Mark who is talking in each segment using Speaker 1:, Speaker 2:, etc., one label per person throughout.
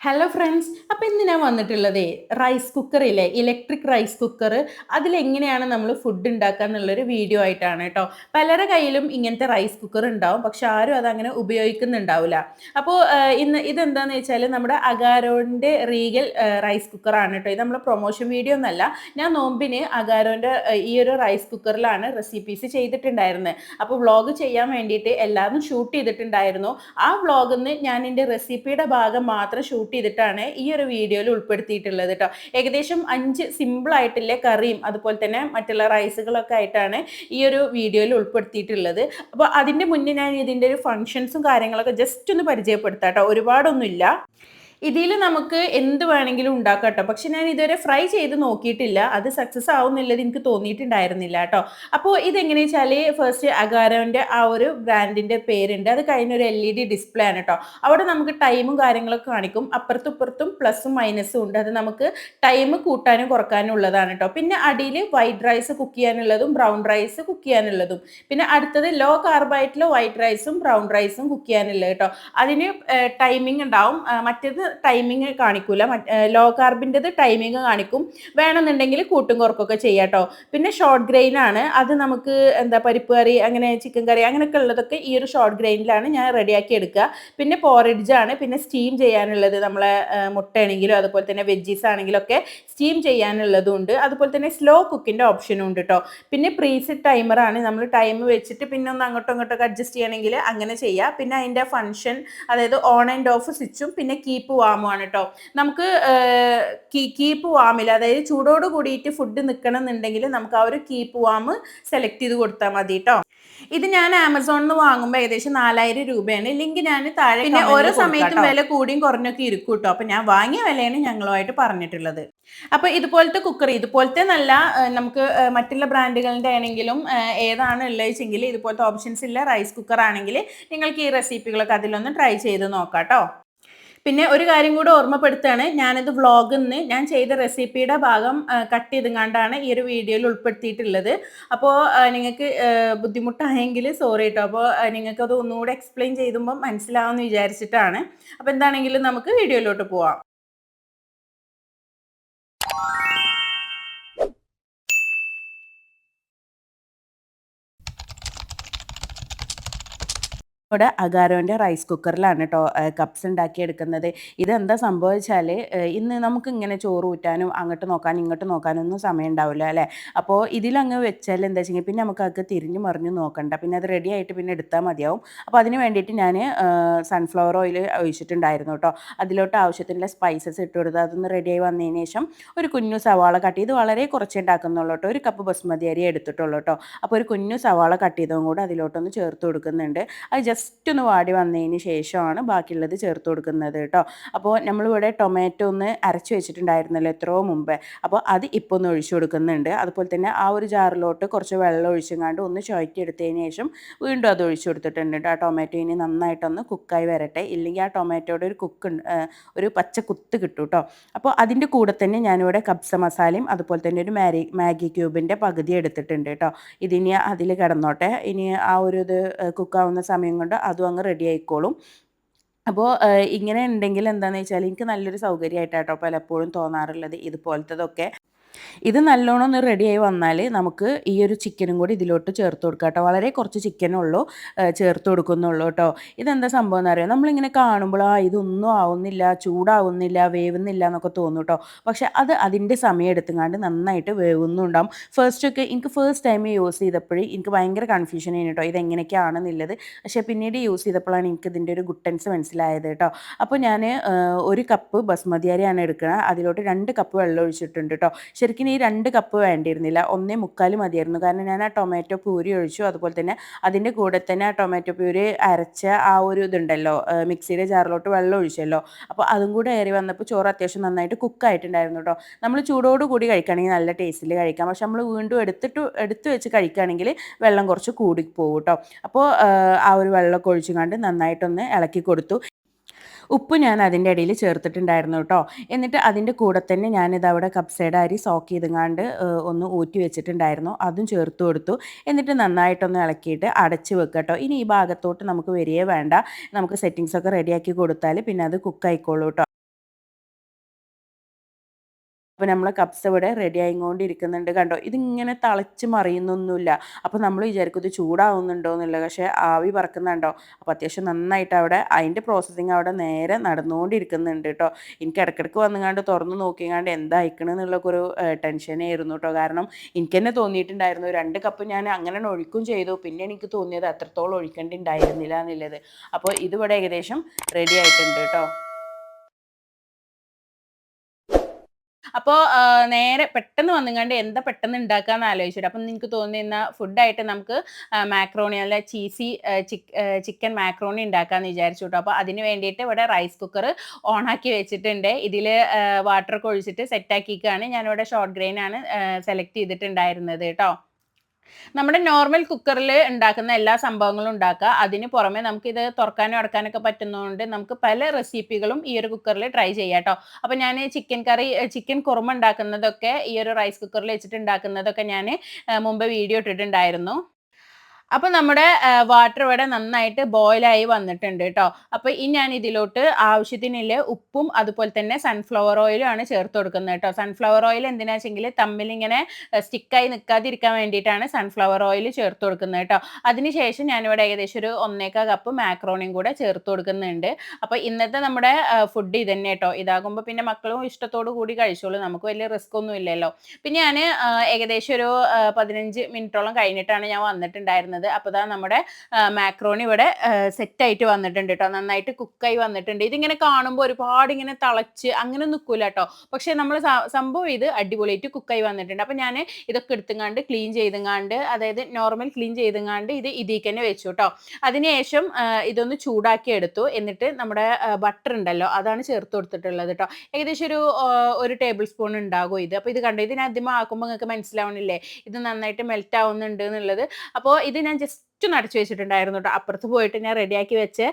Speaker 1: Hello friends അപ്പോൾ ഇന്ന് ഞാൻ വന്നിട്ടുള്ളത് റൈസ് കുക്കറില്ലേ ഇലക്ട്രിക് റൈസ് കുക്കർ അതിലെങ്ങനെയാണ് നമ്മൾ ഫുഡ് ഉണ്ടാക്കുക എന്നുള്ളൊരു വീഡിയോ ആയിട്ടാണ് കേട്ടോ പലരുടെ കയ്യിലും ഇങ്ങനത്തെ റൈസ് കുക്കർ ഉണ്ടാവും പക്ഷെ ആരും അതങ്ങനെ ഉപയോഗിക്കുന്നുണ്ടാവില്ല അപ്പോൾ ഇന്ന് ഇതെന്താന്ന് വെച്ചാൽ നമ്മുടെ അഗാരോന്റെ റീഗൽ റൈസ് കുക്കറാണ് കേട്ടോ ഇത് നമ്മുടെ പ്രൊമോഷൻ വീഡിയോ ഒന്നല്ല. ഞാൻ നോമ്പിന് അഗാരോന്റെ ഈ ഒരു റൈസ് കുക്കറിലാണ് റെസിപ്പീസ് ചെയ്തിട്ടുണ്ടായിരുന്നത് അപ്പോൾ വ്ളോഗ് ചെയ്യാൻ വേണ്ടിയിട്ട് എല്ലാവരും ഷൂട്ട് ചെയ്തിട്ടുണ്ടായിരുന്നു. ആ വ്ളോഗിൽ നിന്ന് ഞാൻ എന്റെ റെസിപ്പിയുടെ ഭാഗം മാത്രം ഷൂട്ട് ചെയ്തിട്ടാണ് ഈ ഒരു വീഡിയോയിൽ ഉൾപ്പെടുത്തിയിട്ടുള്ളത് കേട്ടോ ഏകദേശം അഞ്ച് സിമ്പിൾ ആയിട്ടുള്ള കറിയും അതുപോലെ തന്നെ മറ്റുള്ള റൈസുകളൊക്കെ ആയിട്ടാണ് ഈ ഒരു വീഡിയോയിൽ ഉൾപ്പെടുത്തിയിട്ടുള്ളത്. അപ്പോൾ അതിന്റെ മുന്നേ ഞാൻ ഇതിന്റെ ഒരു ഫങ്ഷൻസും കാര്യങ്ങളൊക്കെ ജസ്റ്റ് ഒന്ന് പരിചയപ്പെടുത്താം കേട്ടോ ഒരുപാടൊന്നുമില്ല. ഇതിൽ നമുക്ക് എന്ത് വേണമെങ്കിലും ഉണ്ടാക്കാം കേട്ടോ. പക്ഷെ ഞാൻ ഇതുവരെ ഫ്രൈ ചെയ്ത് നോക്കിയിട്ടില്ല. അത് സക്സസ് ആവുന്നില്ലത് എനിക്ക് തോന്നിയിട്ടുണ്ടായിരുന്നില്ല കേട്ടോ. അപ്പോൾ ഇതെങ്ങനെയാ വെച്ചാൽ ഫസ്റ്റ് അഗാരോന്റെ ആ ഒരു ബ്രാൻഡിന്റെ പേരുണ്ട്. അത് കഴിഞ്ഞൊരു എൽ ഇ ഡി ഡിസ്പ്ലേ ആണ് കേട്ടോ. അവിടെ നമുക്ക് ടൈമും കാര്യങ്ങളൊക്കെ കാണിക്കും. അപ്പുറത്തും ഇപ്പുറത്തും പ്ലസും മൈനസും ഉണ്ട്. അത് നമുക്ക് ടൈം കൂട്ടാനും കുറക്കാനും ഉള്ളതാണ് കേട്ടോ. പിന്നെ അടിയിൽ വൈറ്റ് റൈസ് കുക്ക് ചെയ്യാനുള്ളതും ബ്രൗൺ റൈസ് കുക്ക് ചെയ്യാനുള്ളതും. പിന്നെ അടുത്തത് ലോ കാർബായിട്ടിൽ വൈറ്റ് റൈസും ബ്രൗൺ റൈസും കുക്ക് ചെയ്യാനുള്ളത് കേട്ടോ. അതിന് ടൈമിംഗ് ഉണ്ടാവും. മറ്റേത് ടൈമിങ് കാണിക്കൂല. ലോ കാർബിന്റെത് ടൈമിങ് കാണിക്കും. വേണമെന്നുണ്ടെങ്കിൽ കൂട്ടും കുറക്കൊക്കെ ചെയ്യാം കേട്ടോ പിന്നെ ഷോർട്ട് ഗ്രെയിൻ ആണ്. അത് നമുക്ക് എന്താ പരിപ്പ് കറി അങ്ങനെ ചിക്കൻ കറി അങ്ങനെയൊക്കെ ഉള്ളതൊക്കെ ഈ ഒരു ഷോർട്ട് ഗ്രെയിനിലാണ് ഞാൻ റെഡിയാക്കി എടുക്കുക. പിന്നെ പോറിഡ്ജ് ആണ്. പിന്നെ സ്റ്റീം ചെയ്യാനുള്ളത് നമ്മളെ മുട്ടയാണെങ്കിലും അതുപോലെ തന്നെ വെജീസ് ആണെങ്കിലും ഒക്കെ സ്റ്റീം ചെയ്യാനുള്ളതും ഉണ്ട് അതുപോലെ തന്നെ സ്ലോ കുക്കിന്റെ ഓപ്ഷനും ഉണ്ട് കേട്ടോ പിന്നെ പ്രീസെറ്റ് ടൈമറാണ് നമ്മൾ ടൈം വെച്ചിട്ട് പിന്നെ ഒന്ന് അങ്ങോട്ടും ഇങ്ങോട്ടൊക്കെ അഡ്ജസ്റ്റ് ചെയ്യണമെങ്കിൽ അങ്ങനെ ചെയ്യാം. പിന്നെ അതിന്റെ ഫങ്ഷൻ അതായത് ഓൺ ആൻഡ് ഓഫ് സ്വിച്ചും പിന്നെ കീപ്പ് വാമുമാണ് കേട്ടോ നമുക്ക് കീപ്പ് വാമിൽ അതായത് ചൂടോട് കൂടിയിട്ട് ഫുഡ് നിൽക്കണം എന്നുണ്ടെങ്കിൽ നമുക്ക് ആ ഒരു കീപ്പ് വാം സെലക്ട് ചെയ്ത് കൊടുത്താൽ മതി കേട്ടോ ഇത് ഞാൻ ആമസോണിൽ നിന്ന് വാങ്ങുമ്പോൾ ഏകദേശം നാലായിരം രൂപയാണ്. ലിങ്ക് ഞാൻ താഴെ പിന്നെ ഓരോ സമയത്തും വില കൂടിയും കുറഞ്ഞൊക്കെ ഇരിക്കും കേട്ടോ അപ്പം ഞാൻ വാങ്ങിയ വിലയാണ് ഞങ്ങളുമായിട്ട് പറഞ്ഞിട്ടുള്ളത്. അപ്പോൾ ഇതുപോലത്തെ കുക്കർ ഇതുപോലത്തെ നല്ല നമുക്ക് മറ്റുള്ള ബ്രാൻഡുകളുടെ ആണെങ്കിലും ഏതാണ് ഉള്ളതെങ്കിൽ ഇതുപോലത്തെ ഓപ്ഷൻസ് ഇല്ല. റൈസ് കുക്കർ ആണെങ്കിൽ നിങ്ങൾക്ക് ഈ റെസിപ്പികളൊക്കെ അതിലൊന്ന് ട്രൈ ചെയ്ത് നോക്കാം കേട്ടോ പിന്നെ ഒരു കാര്യം കൂടെ ഓർമ്മപ്പെടുത്തുകയാണ്. ഞാനിത് വ്ളോഗിൽ നിന്ന് ഞാൻ ചെയ്ത റെസിപ്പിയുടെ ഭാഗം കട്ട് ചെയ്തുകൊണ്ടാണ് ഈ ഒരു വീഡിയോയിൽ ഉൾപ്പെടുത്തിയിട്ടുള്ളത്. അപ്പോൾ നിങ്ങൾക്ക് ബുദ്ധിമുട്ടായെങ്കിൽ സോറി കേട്ടോ അപ്പോൾ നിങ്ങൾക്കത് ഒന്നുകൂടെ എക്സ്പ്ലെയിൻ ചെയ്തുമ്പോൾ മനസ്സിലാവുമെന്ന് വിചാരിച്ചിട്ടാണ്. അപ്പോൾ എന്താണെങ്കിലും നമുക്ക് വീഡിയോയിലോട്ട് പോവാം. ഇവിടെ അഗാരോന്റെ റൈസ് കുക്കറിലാണ് കേട്ടോ കപ്സ് ഉണ്ടാക്കി എടുക്കുന്നത് ഇതെന്താ സംഭവിച്ചാൽ ഇന്ന് നമുക്ക് ഇങ്ങനെ ചോറ് ഊറ്റാനും അങ്ങോട്ട് നോക്കാനും ഇങ്ങോട്ട് നോക്കാനും ഒന്നും സമയം ഉണ്ടാവില്ല അല്ലേ? അപ്പോൾ ഇതിലങ്ങ് വെച്ചാൽ എന്താ വെച്ചെങ്കിൽ പിന്നെ നമുക്ക് അത് തിരിഞ്ഞു മറിഞ്ഞ് നോക്കണ്ട. പിന്നെ അത് റെഡി ആയിട്ട് പിന്നെ എടുത്താൽ മതിയാവും. അപ്പോൾ അതിന് വേണ്ടിയിട്ട് ഞാൻ സൺഫ്ലവർ ഓയിൽ ഒഴിച്ചിട്ടുണ്ടായിരുന്നു കേട്ടോ അതിലോട്ട് ആവശ്യത്തിനുള്ള സ്പൈസസ് ഇട്ട് കൊടുത്ത് അതൊന്ന് റെഡിയായി വന്നതിന് ശേഷം ഒരു കുഞ്ഞു സവാള കട്ട് ചെയ്ത് വളരെ കുറച്ച് ഉണ്ടാക്കുന്നുള്ളൂ കേട്ടോ ഒരു കപ്പ് ബസ്മതി അരി എടുത്തിട്ടുള്ളൂ കേട്ടോ അപ്പോൾ ഒരു കുഞ്ഞു സവാള കട്ട് ചെയ്തതും കൂടെ അതിലോട്ടൊന്ന് ചേർത്ത് കൊടുക്കുന്നുണ്ട്. അത് ജസ്റ്റ് ഒന്ന് വാടി വന്നതിന് ശേഷമാണ് ബാക്കിയുള്ളത് ചേർത്ത് കൊടുക്കുന്നത് കേട്ടോ. അപ്പോൾ നമ്മളിവിടെ ടൊമാറ്റോ ഒന്ന് അരച്ച് വെച്ചിട്ടുണ്ടായിരുന്നല്ലോ എത്രയോ മുമ്പേ. അപ്പോൾ അത് ഇപ്പോൾ ഒന്ന് ഒഴിച്ചു കൊടുക്കുന്നുണ്ട്. അതുപോലെ തന്നെ ആ ഒരു ജാറിലോട്ട് കുറച്ച് വെള്ളം ഒഴിച്ചങ്ങാണ്ട് ഒന്ന് എടുത്തതിന് ശേഷം വീണ്ടും അത് ഒഴിച്ചു കൊടുത്തിട്ടുണ്ട് കേട്ടോ. ആ ടൊമാറ്റോ ഇനി നന്നായിട്ടൊന്ന് കുക്കായി വരട്ടെ. ഇല്ലെങ്കിൽ ആ ടൊമാറ്റോയുടെ ഒരു കുക്ക് ഒരു പച്ച കുത്ത് കിട്ടും കേട്ടോ. അപ്പോൾ അതിന്റെ കൂടെ തന്നെ ഞാനിവിടെ കബ്സ മസാലയും അതുപോലെ തന്നെ ഒരു മാരി മാഗി ക്യൂബിന്റെ പകുതി എടുത്തിട്ടുണ്ട് കേട്ടോ. ഇതിനി അതിൽ കിടന്നോട്ടെ. ഇനി ആ ഒരു ഇത് കുക്കാവുന്ന സമയം കൊണ്ട് അതും അങ്ങ് റെഡി ആയിക്കോളും. അപ്പോൾ ഇങ്ങനെ ഉണ്ടെങ്കിൽ എന്താണെന്ന് വെച്ചാൽ എനിക്ക് നല്ലൊരു സൗകര്യമായിട്ടാട്ടോ പലപ്പോഴും തോന്നാറുള്ളത് ഇതുപോലത്തതൊക്കെ. ഇത് നല്ലോണം ഒന്ന് റെഡിയായി വന്നാൽ നമുക്ക് ഈ ഒരു ചിക്കനും കൂടി ഇതിലോട്ട് ചേർത്ത് കൊടുക്കാം കേട്ടോ. വളരെ കുറച്ച് ചിക്കനുള്ളൂ ചേർത്ത് കൊടുക്കുന്നുള്ളൂ കേട്ടോ. ഇതെന്താ സംഭവം എന്ന് അറിയാം? നമ്മളിങ്ങനെ കാണുമ്പോൾ ആ ഇതൊന്നും ആവുന്നില്ല ചൂടാവുന്നില്ല വേവുന്നില്ല എന്നൊക്കെ തോന്നും കേട്ടോ. പക്ഷേ അത് അതിന്റെ സമയം എടുത്തുകൊണ്ട് നന്നായിട്ട് വേവുന്നുണ്ടാവും. ഫസ്റ്റൊക്കെ എനിക്ക് ഫസ്റ്റ് ടൈം യൂസ് ചെയ്തപ്പോഴേ എനിക്ക് ഭയങ്കര കൺഫ്യൂഷൻ ആയിരുന്നു കേട്ടോ. ഇതെങ്ങനെയൊക്കെയാണെന്നുള്ളത് പക്ഷേ പിന്നീട് യൂസ് ചെയ്തപ്പോഴാണ് എനിക്ക് ഇതിന്റെ ഒരു ഗുട്ടൻസ് മനസ്സിലായത് കേട്ടോ. അപ്പോൾ ഞാൻ ഒരു കപ്പ് ബസ്മതി അരിയാണ് എടുക്കുന്നത് അതിലോട്ട് രണ്ട് കപ്പ് വെള്ളം ഒഴിച്ചിട്ടുണ്ട് കേട്ടോ. ശരിക്കും ഈ രണ്ട് കപ്പ് വേണ്ടിയിരുന്നില്ല. ഒന്നേ മുക്കാൽ മതിയായിരുന്നു. കാരണം ഞാൻ ആ ടൊമാറ്റോ പ്യൂരി ഒഴിച്ചു. അതുപോലെ തന്നെ അതിന്റെ കൂടെ തന്നെ ആ ടൊമാറ്റോ പ്യൂരി അരച്ച ആ ഒരു ഇതുണ്ടല്ലോ മിക്സിയുടെ ജാറിലോട്ട് വെള്ളം ഒഴിച്ചല്ലോ. അപ്പോൾ അതും കൂടെ ഏറി വന്നപ്പോൾ ചോറ് അത്യാവശ്യം നന്നായിട്ട് കുക്കായിട്ടുണ്ടായിരുന്നു കേട്ടോ. നമ്മൾ ചൂടോട് കൂടി കഴിക്കുകയാണെങ്കിൽ നല്ല ടേസ്റ്റിൽ കഴിക്കാം. പക്ഷെ നമ്മൾ വീണ്ടും എടുത്തിട്ട് എടുത്തു വെച്ച് കഴിക്കുകയാണെങ്കിൽ വെള്ളം കുറച്ച് കൂടി പോകും കേട്ടോ. അപ്പോൾ ആ ഒരു വെള്ളമൊക്കെ ഒഴിച്ചുകൊണ്ട് നന്നായിട്ടൊന്ന് ഇളക്കി കൊടുത്തു. ഉപ്പ് ഞാൻ അതിന്റെ ഇടയിൽ ചേർത്തിട്ടുണ്ടായിരുന്നു കേട്ടോ. എന്നിട്ട് അതിന്റെ കൂടെ തന്നെ ഞാനിത് അവിടെ കപ്സയുടെ അരി സോക്ക് ചെയ്തുങ്ങാണ്ട് ഒന്ന് ഊറ്റി വെച്ചിട്ടുണ്ടായിരുന്നു. അതും ചേർത്ത് കൊടുത്തു. എന്നിട്ട് നന്നായിട്ടൊന്ന് ഇളക്കിയിട്ട് അടച്ച് വെക്കുക കേട്ടോ. ഇനി ഈ ഭാഗത്തോട്ട് നമുക്ക് വരികയേ വേണ്ട. നമുക്ക് സെറ്റിങ്സൊക്കെ റെഡിയാക്കി കൊടുത്താൽ പിന്നെ അത് കുക്കായിക്കോളൂ കേട്ടോ. അപ്പോൾ നമ്മളെ കപ്സ് ഇവിടെ റെഡി ആയിക്കൊണ്ടിരിക്കുന്നുണ്ട് കണ്ടോ? ഇതിങ്ങനെ തളച്ച് മറിയുന്നൊന്നുമില്ല. അപ്പോൾ നമ്മൾ വിചാരിക്കും ഇത് ചൂടാവുന്നുണ്ടോ എന്നുള്ളത്. പക്ഷേ ആവി പറക്കുന്നുണ്ടോ അപ്പോൾ അത്യാവശ്യം നന്നായിട്ട് അവിടെ അതിന്റെ പ്രോസസ്സിങ് അവിടെ നേരെ നടന്നുകൊണ്ടിരിക്കുന്നുണ്ട് കേട്ടോ. എനിക്ക് ഇടയ്ക്കിടയ്ക്ക് വന്നുകൊണ്ട് തുറന്ന് നോക്കിങ്ങാണ്ട് എന്താ അയക്കണമെന്നുള്ളൊക്കെ ഒരു ടെൻഷനായിരുന്നു കേട്ടോ. കാരണം എനിക്ക് തന്നെ തോന്നിയിട്ടുണ്ടായിരുന്നു രണ്ട് കപ്പ് ഞാൻ അങ്ങനെ ഒഴിക്കും ചെയ്തു. പിന്നെ എനിക്ക് തോന്നിയത് അത്രത്തോളം ഒഴിക്കേണ്ടി ഉണ്ടായിരുന്നില്ല എന്നുള്ളത്. അപ്പോൾ ഇതിവിടെ ഏകദേശം റെഡി ആയിട്ടുണ്ട് കേട്ടോ. അപ്പോൾ നേരെ പെട്ടെന്ന് വന്നുകൊണ്ട് എന്താ പെട്ടെന്ന് ഉണ്ടാക്കാന്ന് ആലോചിച്ചിട്ട്. അപ്പം നിങ്ങൾക്ക് തോന്നുന്ന ഫുഡായിട്ട് നമുക്ക് മാക്രോണി അല്ല ചീസി ചിക്കൻ മാക്രോണി ഉണ്ടാക്കാമെന്ന് വിചാരിച്ചു കേട്ടോ അപ്പോൾ അതിന് വേണ്ടിയിട്ട് ഇവിടെ റൈസ് കുക്കർ ആക്കി വെച്ചിട്ടുണ്ട്. ഇതിൽ വാട്ടറൊക്കെ ഒഴിച്ചിട്ട് സെറ്റാക്കിക്കാണ് ഞാനിവിടെ ഷോർട്ട് ഗ്രെയിൻ ആണ് സെലക്ട് ചെയ്തിട്ടുണ്ടായിരുന്നത് കേട്ടോ. നമ്മുടെ നോർമൽ കുക്കറിൽ ഉണ്ടാക്കുന്ന എല്ലാ സംഭവങ്ങളും ഉണ്ടാക്കുക. അതിന് പുറമെ നമുക്ക് ഇത് തുറക്കാനും അടക്കാനൊക്കെ പറ്റുന്നതുകൊണ്ട് നമുക്ക് പല റെസിപ്പികളും ഈ ഒരു കുക്കറിൽ ട്രൈ ചെയ്യാം കേട്ടോ അപ്പോൾ ഞാൻ ചിക്കൻ കറി ചിക്കൻ കുറുമ ഉണ്ടാക്കുന്നതൊക്കെ ഈ ഒരു റൈസ് കുക്കറിൽ വെച്ചിട്ട് ഉണ്ടാക്കുന്നതൊക്കെ ഞാൻ മുമ്പ് വീഡിയോ ഇട്ടിട്ടുണ്ടായിരുന്നു. അപ്പോൾ നമ്മുടെ വാട്ടർ ഇവിടെ നന്നായിട്ട് ബോയിലായി വന്നിട്ടുണ്ട് കേട്ടോ അപ്പോൾ ഈ ഞാൻ ഇതിലോട്ട് ആവശ്യത്തിനുള്ള ഉപ്പും അതുപോലെ തന്നെ സൺഫ്ലവർ ഓയിലും ആണ് ചേർത്ത് കൊടുക്കുന്നത് കേട്ടോ സൺഫ്ലവർ ഓയിൽ എന്തിനാ വെച്ചെങ്കിൽ തമ്മിലിങ്ങനെ സ്റ്റിക്കായി നിൽക്കാതിരിക്കാൻ വേണ്ടിയിട്ടാണ് സൺഫ്ലവർ ഓയിൽ ചേർത്ത് കൊടുക്കുന്നത് കേട്ടോ അതിനുശേഷം ഞാനിവിടെ ഏകദേശം ഒരു ഒന്നേക്കാ കപ്പ് മാക്രോണിയും കൂടെ ചേർത്ത് കൊടുക്കുന്നുണ്ട്. അപ്പോൾ ഇന്നത്തെ നമ്മുടെ ഫുഡ് ഇതന്നെ കേട്ടോ ഇതാകുമ്പോൾ പിന്നെ മക്കളും ഇഷ്ടത്തോടു കൂടി കഴിച്ചോളൂ. നമുക്ക് വലിയ റിസ്ക് ഒന്നും ഇല്ലല്ലോ. പിന്നെ ഞാൻ ഏകദേശം ഒരു പതിനഞ്ച് മിനിറ്റോളം കഴിഞ്ഞിട്ടാണ് ഞാൻ വന്നിട്ടുണ്ടായിരുന്നത്. വരുന്നത് അപ്പോൾ ഇതാ നമ്മുടെ മാക്രോണി ഇവിടെ സെറ്റായിട്ട് വന്നിട്ടുണ്ട് കേട്ടോ നന്നായിട്ട് കുക്കായി വന്നിട്ടുണ്ട്. ഇതിങ്ങനെ കാണുമ്പോൾ ഒരുപാട് ഇങ്ങനെ തിളച്ച് അങ്ങനെ നിൽക്കൂല കേട്ടോ പക്ഷേ നമ്മൾ സംഭവം ഇത് അടിപൊളിയായിട്ട് കുക്കായി വന്നിട്ടുണ്ട്. അപ്പോൾ ഞാൻ ഇതൊക്കെ എടുത്തുങ്ങാണ്ട് ക്ലീൻ ചെയ്തുങ്ങാണ്ട് അതായത് നോർമൽ ക്ലീൻ ചെയ്തുങ്ങാണ്ട് ഇത് ഇതിലേക്ക് തന്നെ വെച്ചു കേട്ടോ അതിനുശേഷം ഇതൊന്ന് ചൂടാക്കി എടുത്തു. എന്നിട്ട് നമ്മുടെ ബട്ടർ ഉണ്ടല്ലോ അതാണ് ചേർത്ത് കൊടുത്തിട്ടുള്ളത് കേട്ടോ ഏകദേശം ഒരു ഒരു ടേബിൾ സ്പൂൺ ഉണ്ടാകും ഇത്. അപ്പോൾ ഇത് കണ്ടു ഇതിന് ആദ്യം ആക്കുമ്പോൾ നിങ്ങൾക്ക് മനസ്സിലാവണില്ലേ? ഇത് നന്നായിട്ട് മെൽറ്റ് ആവുന്നുണ്ട് എന്നുള്ളത്. അപ്പോൾ ഇത് ഞാൻ ജസ്റ്റ് ഒന്ന് അടച്ചു വെച്ചിട്ടുണ്ടായിരുന്നു കേട്ടോ അപ്പുറത്ത് പോയിട്ട് ഞാൻ റെഡിയാക്കി വെച്ച്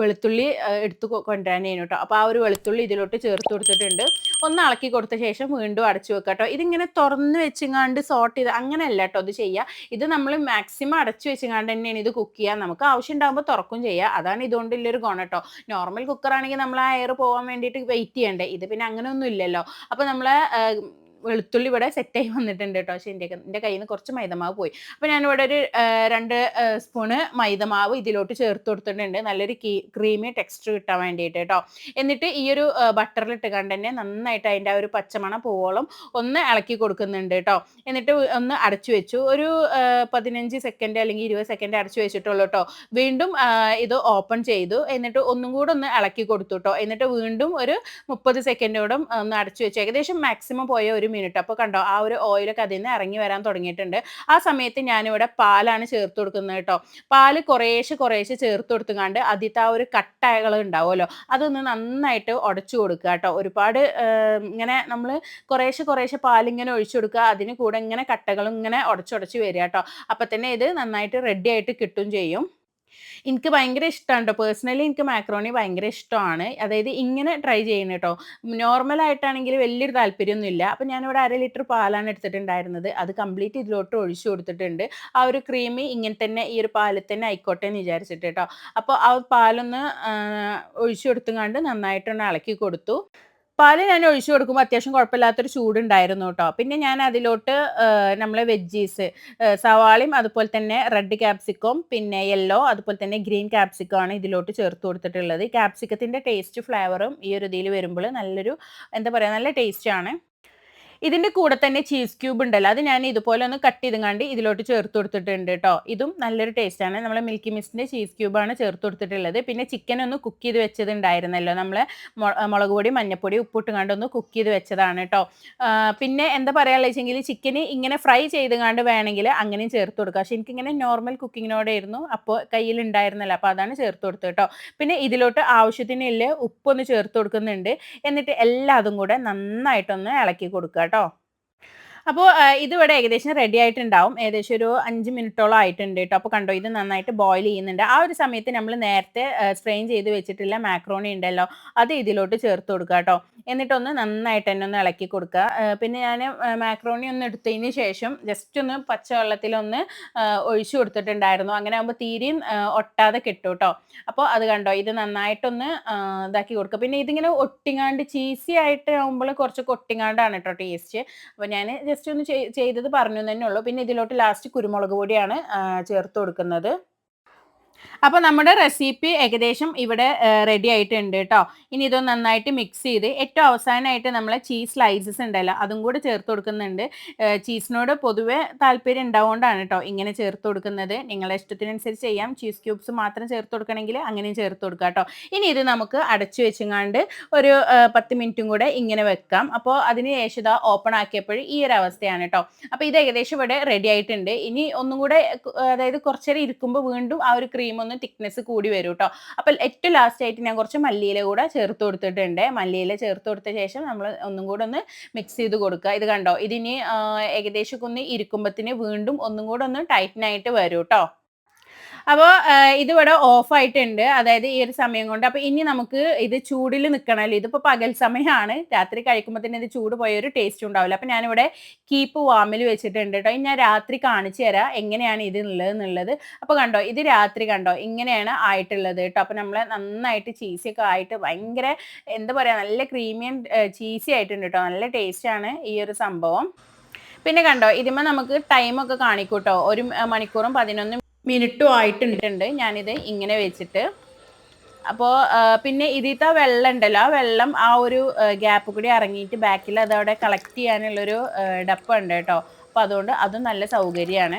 Speaker 1: വെളുത്തുള്ളി എടുത്ത് കൊണ്ടുവരാനേനു കേട്ടോ അപ്പോൾ ആ ഒരു വെളുത്തുള്ളി ഇതിലോട്ട് ചേർത്ത് കൊടുത്തിട്ടുണ്ട്. ഒന്ന് ഇളക്കി കൊടുത്ത ശേഷം വീണ്ടും അടച്ചു വെക്കുക കേട്ടോ ഇതിങ്ങനെ തുറന്ന് വെച്ചിങ്ങാണ്ട് സോർട്ട് ചെയ്ത് അങ്ങനെയല്ല കേട്ടോ ഇത് ചെയ്യുക ഇത് നമ്മൾ മാക്സിമം അടച്ചു വെച്ചിങ്ങാണ്ട് തന്നെയാണ് ഇത് കുക്ക് ചെയ്യുക നമുക്ക് ആവശ്യം ഉണ്ടാകുമ്പോൾ തുറക്കും ചെയ്യുക അതാണ് ഇതുകൊണ്ടുള്ളൊരു ഗുണം കേട്ടോ നോർമൽ കുക്കറാണെങ്കിൽ നമ്മൾ ആ എയർ പോകാൻ വേണ്ടിയിട്ട് വെയിറ്റ് ചെയ്യണ്ടേ. ഇത് പിന്നെ അങ്ങനെയൊന്നും ഇല്ലല്ലോ. അപ്പോൾ നമ്മൾ വെളുത്തുള്ളി ഇവിടെ സെറ്റായി വന്നിട്ടുണ്ട് കേട്ടോ പക്ഷേ എന്റെ എന്റെ കയ്യിൽ നിന്ന് കുറച്ച് മൈദമാവ് പോയി. അപ്പോൾ ഞാനിവിടെ ഒരു രണ്ട് സ്പൂണ് മൈദമാവ് ഇതിലോട്ട് ചേർത്ത് കൊടുത്തിട്ടുണ്ട്. നല്ലൊരു ക്രീമി ടെക്സ്ചർ കിട്ടാൻ വേണ്ടിയിട്ട് കേട്ടോ എന്നിട്ട് ഈ ഒരു ബട്ടറിലിട്ട് കണ്ട് തന്നെ നന്നായിട്ട് അതിന്റെ ആ ഒരു പച്ചമണം പോവോളം ഒന്ന് ഇളക്കി കൊടുക്കുന്നുണ്ട് കേട്ടോ എന്നിട്ട് ഒന്ന് അടച്ചു വെച്ചു. ഒരു പതിനഞ്ച് സെക്കൻഡ് അല്ലെങ്കിൽ ഇരുപത് സെക്കൻഡ് അടച്ചു വെച്ചിട്ടുള്ളൂ കേട്ടോ വീണ്ടും ഇത് ഓപ്പൺ ചെയ്തു. എന്നിട്ട് ഒന്നും കൂടെ ഒന്ന് ഇളക്കി കൊടുത്തു കേട്ടോ എന്നിട്ട് വീണ്ടും ഒരു മുപ്പത് സെക്കൻഡോടും ഒന്ന് അടച്ചു വെച്ചു. ഏകദേശം മാക്സിമം പോയ ഒരു മിനിറ്റ് അപ്പോൾ കണ്ടോ ആ ഒരു ഓയിലൊക്കെ അതിൽ നിന്ന് ഇറങ്ങി വരാൻ തുടങ്ങിയിട്ടുണ്ട്. ആ സമയത്ത് ഞാനിവിടെ പാലാണ് ചേർത്ത് കൊടുക്കുന്നത് കേട്ടോ. പാൽ കുറേശ്ശെ കുറേശ്ശെ ചേർത്ത് കൊടുത്തുകൊണ്ട് ആദ്യത്തെ ആ ഒരു കട്ടകൾ ഉണ്ടാവുമല്ലോ അതൊന്ന് നന്നായിട്ട് ഉടച്ചു കൊടുക്കുക കേട്ടോ. ഒരുപാട് ഇങ്ങനെ നമ്മൾ കുറേശ്ശെ കുറേശ്ശെ പാലിങ്ങനെ ഒഴിച്ചു കൊടുക്കുക. അതിന് കൂടെ ഇങ്ങനെ കട്ടകളും ഇങ്ങനെ ഉടച്ചുടച്ച് വരിക കേട്ടോ. അപ്പം തന്നെ ഇത് നന്നായിട്ട് റെഡി ആയിട്ട് കിട്ടും ചെയ്യും. എനിക്ക് ഭയങ്കര ഇഷ്ടമാണ് കേട്ടോ പേഴ്സണലി എനിക്ക് മാക്രോണി ഭയങ്കര ഇഷ്ടമാണ്. അതായത് ഇങ്ങനെ ട്രൈ ചെയ്യണം കേട്ടോ നോർമലായിട്ടാണെങ്കിൽ വലിയൊരു താല്പര്യമൊന്നുമില്ല അപ്പം ഞാനിവിടെ അര ലിറ്റർ പാലാണ് എടുത്തിട്ടുണ്ടായിരുന്നത്. അത് കംപ്ലീറ്റ് ഇതിലോട്ട് ഒഴിച്ചു കൊടുത്തിട്ടുണ്ട്. ആ ഒരു ക്രീം ഇങ്ങനെ തന്നെ ഈ ഒരു പാലിൽ തന്നെ ആയിക്കോട്ടെ എന്ന് വിചാരിച്ചിട്ട് കേട്ടോ അപ്പോൾ ആ പാലൊന്ന് ഒഴിച്ചു കൊടുത്തുകൊണ്ട് നന്നായിട്ടൊന്ന് ഇളക്കി കൊടുത്തു. പാൽ ഞാൻ ഒഴിച്ചു കൊടുക്കുമ്പോൾ അത്യാവശ്യം കുഴപ്പമില്ലാത്തൊരു ചൂടുണ്ടായിരുന്നു കേട്ടോ പിന്നെ ഞാൻ അതിലോട്ട് നമ്മളെ വെജ്ജീസ് സവാളയും അതുപോലെ തന്നെ റെഡ് ക്യാപ്സിക്കും പിന്നെ യെല്ലോ അതുപോലെ തന്നെ ഗ്രീൻ ക്യാപ്സിക്കും ആണ് ഇതിലോട്ട് ചേർത്ത് കൊടുത്തിട്ടുള്ളത്. ക്യാപ്സിക്കത്തിന്റെ ടേസ്റ്റ് ഫ്ലേവറും ഈ ഒരു ഇതിൽ വരുമ്പോൾ നല്ലൊരു എന്താ പറയുക നല്ല ടേസ്റ്റാണ് ഇതിന്റെ കൂടെ തന്നെ ചീസ് ക്യൂബ് ഉണ്ടല്ലോ. അത് ഞാൻ ഇതുപോലെ ഒന്ന് കട്ട് ചെയ്തുങ്ങാണ്ട് ഇതിലോട്ട് ചേർത്ത് കൊടുത്തിട്ടുണ്ട് കേട്ടോ ഇതും നല്ലൊരു ടേസ്റ്റാണ് നമ്മൾ മിൽക്കി മിസ്റ്റിന്റെ ചീസ് ക്യൂബാണ് ചേർത്ത് കൊടുത്തിട്ടുള്ളത്. പിന്നെ ചിക്കൻ ഒന്ന് കുക്ക് ചെയ്ത് വെച്ചത് ഉണ്ടായിരുന്നല്ലോ നമ്മൾ മുളക് പൊടി മഞ്ഞപ്പൊടി ഉപ്പിട്ടുങ്ങാണ്ട് ഒന്ന് കുക്ക് ചെയ്ത് വെച്ചതാണ് കേട്ടോ പിന്നെ എന്താ പറയാനുള്ള വെച്ചെങ്കിൽ ചിക്കന് ഇങ്ങനെ ഫ്രൈ ചെയ്തുങ്ങാണ്ട് വേണമെങ്കിൽ അങ്ങനെയും ചേർത്ത് കൊടുക്കുക പക്ഷേ എനിക്കിങ്ങനെ നോർമൽ കുക്കിങ്ങിനോടായിരുന്നു അപ്പോൾ കയ്യിൽ ഉണ്ടായിരുന്നല്ലോ അപ്പോൾ അതാണ് ചേർത്ത് കൊടുത്തത് കേട്ടോ പിന്നെ ഇതിലോട്ട് ആവശ്യത്തിനുള്ള ഉപ്പൊന്ന് ചേർത്ത് കൊടുക്കുന്നുണ്ട്. എന്നിട്ട് എല്ലാതും കൂടെ നന്നായിട്ടൊന്ന് ഇളക്കി കൊടുക്കുക കേട്ടോ അപ്പോൾ ഇതിവിടെ ഏകദേശം റെഡി ആയിട്ടുണ്ടാവും. ഏകദേശം ഒരു അഞ്ച് മിനിറ്റോളം ആയിട്ടുണ്ട് കേട്ടോ. അപ്പോൾ കണ്ടോ ഇത് നന്നായിട്ട് ബോയിൽ ചെയ്യുന്നുണ്ട്. ആ ഒരു സമയത്ത് നമ്മൾ നേരത്തെ സ്ട്രെയിൻ ചെയ്ത് വെച്ചിട്ടില്ല മാക്രോണി ഉണ്ടല്ലോ അത് ഇതിലോട്ട് ചേർത്ത് കൊടുക്കുക കേട്ടോ. എന്നിട്ടൊന്ന് നന്നായിട്ട് തന്നെ ഒന്ന് ഇളക്കി കൊടുക്കുക. പിന്നെ ഞാൻ മാക്രോണി ഒന്ന് എടുത്തതിന് ശേഷം ജസ്റ്റ് ഒന്ന് പച്ചവെള്ളത്തിലൊന്ന് ഒഴിച്ചു കൊടുത്തിട്ടുണ്ടായിരുന്നു. അങ്ങനെ ആകുമ്പോൾ തീരെയും ഒട്ടാതെ കിട്ടും കേട്ടോ. അപ്പോൾ അത് കണ്ടോ ഇത് നന്നായിട്ടൊന്ന് ഇതാക്കി കൊടുക്കുക. പിന്നെ ഇതിങ്ങനെ ഒട്ടിങ്ങാണ്ട് ചീസി ആയിട്ട് ആകുമ്പോൾ കുറച്ച് ഒട്ടിങ്ങാണ്ടാണ് കേട്ടോ ടേസ്റ്റ് അപ്പോൾ ഞാൻ ജസ്റ്റ് ഒന്ന് ചെയ്തത് പറഞ്ഞു തന്നെ ഉള്ളൂ. പിന്നെ ഇതിലോട്ട് ലാസ്റ്റ് കുരുമുളക് പൊടിയാണ് ചേർത്ത് കൊടുക്കുന്നത്. അപ്പോൾ നമ്മുടെ റെസിപ്പി ഏകദേശം ഇവിടെ റെഡി ആയിട്ടുണ്ട് കേട്ടോ ഇനി ഇതൊന്ന് നന്നായിട്ട് മിക്സ് ചെയ്ത് ഏറ്റവും അവസാനമായിട്ട് നമ്മൾ ചീസ് സ്ലൈസസ് ഉണ്ടല്ലോ അതും കൂടി ചേർത്ത് കൊടുക്കുന്നുണ്ട്. ചീസിനോട് പൊതുവെ താല്പര്യം ഉണ്ടാവുകൊണ്ടാണ് കേട്ടോ ഇങ്ങനെ ചേർത്ത് കൊടുക്കുന്നത്. നിങ്ങളുടെ ഇഷ്ടത്തിനനുസരിച്ച് ചെയ്യാം. ചീസ് ക്യൂബ്സ് മാത്രം ചേർത്ത് കൊടുക്കണമെങ്കിൽ അങ്ങനെയും ചേർത്ത് കൊടുക്കാം കേട്ടോ ഇനി ഇത് നമുക്ക് അടച്ചു വെച്ചുങ്ങാണ്ട് ഒരു പത്ത് മിനിറ്റും കൂടെ ഇങ്ങനെ വെക്കാം. അപ്പോൾ അതിന് ശേഷം ഓപ്പൺ ആക്കിയപ്പോൾ ഈ ഒരു അവസ്ഥയാണ് കേട്ടോ അപ്പോൾ ഇത് ഏകദേശം ഇവിടെ റെഡി ആയിട്ടുണ്ട്. ഇനി ഒന്നും കൂടെ അതായത് കുറച്ചേരം ഇരിക്കുമ്പോൾ വീണ്ടും ആ ഒരു ക്രീം ഒന്ന് തിക്നെസ് കൂടി വരും കേട്ടോ അപ്പോൾ ഏറ്റവും ലാസ്റ്റ് ആയിട്ട് ഞാൻ കുറച്ച് മല്ലിയില കൂടെ ചേർത്ത് കൊടുത്തിട്ടുണ്ട്. മല്ലിയില ചേർത്ത് കൊടുത്ത ശേഷം നമ്മൾ ഒന്നും കൂടെ ഒന്ന് മിക്സ് ചെയ്ത് കൊടുക്കുക. ഇത് കണ്ടോ? ഇതിനി ഏകദേശം ഒന്ന് ഇരിക്കുമ്പത്തിന് വീണ്ടും ഒന്നും കൂടെ ഒന്ന് ടൈറ്റനായിട്ട് വരും കേട്ടോ അപ്പോൾ ഇതിവിടെ ഓഫ് ആയിട്ടുണ്ട് അതായത് ഈ ഒരു സമയം കൊണ്ട്. അപ്പോൾ ഇനി നമുക്ക് ഇത് ചൂടിൽ നിൽക്കണമല്ലോ ഇതിപ്പോൾ പകൽ സമയമാണ് രാത്രി കഴിക്കുമ്പോൾ തന്നെ ഇത് ചൂട് പോയ ഒരു ടേസ്റ്റ് ഉണ്ടാവില്ല. അപ്പോൾ ഞാനിവിടെ കീപ്പ് വാമിൽ വെച്ചിട്ടുണ്ട് കേട്ടോ ഞാൻ രാത്രി കാണിച്ചു തരാം എങ്ങനെയാണ് ഇത് ഉള്ളത് എന്നുള്ളത് അപ്പോൾ കണ്ടോ ഇത് രാത്രി കണ്ടോ ഇങ്ങനെയാണ് ആയിട്ടുള്ളത് കേട്ടോ അപ്പോൾ നമ്മൾ നന്നായിട്ട് ചീസിയൊക്കെ ആയിട്ട് ഭയങ്കര എന്താ പറയുക നല്ല ക്രീമിയൻ ചീസി ആയിട്ടുണ്ട് കേട്ടോ നല്ല ടേസ്റ്റാണ് ഈ ഒരു സംഭവം. പിന്നെ കണ്ടോ ഇതിമ്മ നമുക്ക് ടൈമൊക്കെ കാണിക്കൂട്ടോ. ഒരു മണിക്കൂറും പതിനൊന്ന് മിനിറ്റും ആയിട്ടുണ്ട്. ഞാനിത് ഇങ്ങനെ വെച്ചിട്ട്. അപ്പോൾ പിന്നെ ഇതിത്തെ വെള്ളം ഉണ്ടല്ലോ ആ വെള്ളം ആ ഒരു ഗ്യാപ്പ് കൂടി ഇറങ്ങിയിട്ട് ബാക്കിൽ അതവിടെ കളക്ട് ചെയ്യാനുള്ളൊരു ഡപ്പുണ്ട് കേട്ടോ. അപ്പോൾ അതുകൊണ്ട് അതും നല്ല സൗകര്യമാണ്.